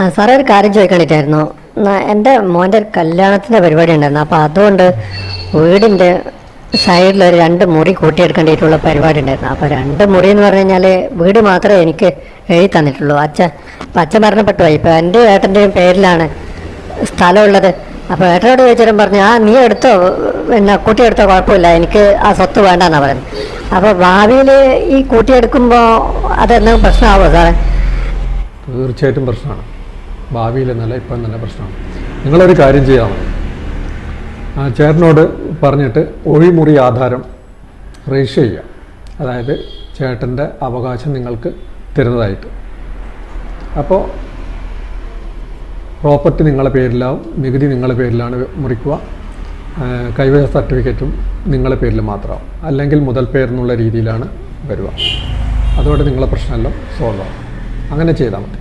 ആ സാറേ ഒരു കാര്യം ചോദിക്കാൻ ഇട്ടായിരുന്നു എന്റെ മോന്റെ ഒരു കല്യാണത്തിന്റെ പരിപാടി ഉണ്ടായിരുന്നു. അപ്പോൾ അതുകൊണ്ട് വീടിന്റെ സൈഡിൽ ഒരു രണ്ട് മുറി കൂട്ടിയെടുക്കേണ്ടിയിട്ടുള്ള പരിപാടി ഉണ്ടായിരുന്നു. അപ്പോൾ രണ്ട് മുറി എന്ന് പറഞ്ഞു കഴിഞ്ഞാൽ വീട് മാത്രമേ എനിക്ക് എഴുതി തന്നിട്ടുള്ളൂ. അച്ഛൻ അപ്പം അച്ഛൻ മരണപ്പെട്ടു പോയി. ഇപ്പോൾ എന്റെ ഏട്ടന്റെയും പേരിലാണ് സ്ഥലമുള്ളത്. അപ്പോൾ ഏട്ടനോട് ചോദിച്ചാലും പറഞ്ഞു ആ നീ എടുത്തോ? പിന്നെ കൂട്ടിയെടുത്തോ? കുഴപ്പമില്ല. എനിക്ക് ആ സ്വത്ത് വേണ്ടെന്നാണ് പറയുന്നത് അപ്പോൾ ഭാവിയിൽ ഈ കൂട്ടിയെടുക്കുമ്പോൾ അതെന്തെങ്കിലും പ്രശ്നമാവോ സാറേ? തീർച്ചയായിട്ടും പ്രശ്നമാണ്. ഭാവിയിൽ എന്നല്ല ഇപ്പം തന്നെ പ്രശ്നമാണ്. നിങ്ങളൊരു കാര്യം ചെയ്യാം ചേട്ടനോട് പറഞ്ഞിട്ട് ഒഴിമുറി ആധാരം രജിസ്റ്റർ ചെയ്യുക. അതായത് ചേട്ടന്റെ അവകാശം നിങ്ങൾക്ക് തരുന്നതായിട്ട്. അപ്പോൾ പ്രോപ്പർട്ടി നിങ്ങളുടെ പേരിലാവും നികുതി നിങ്ങളുടെ പേരിലാണ് മുറിക്കുക. കൈവശ സർട്ടിഫിക്കറ്റും നിങ്ങളുടെ പേരിൽ മാത്രമാവും. അല്ലെങ്കിൽ മുതൽ പേരെന്നുള്ള രീതിയിലാണ് വരിക. അതോടെ നിങ്ങളെ പ്രശ്നമെല്ലാം സോൾവ് ആവും. അങ്ങനെ ചെയ്താൽ മതി.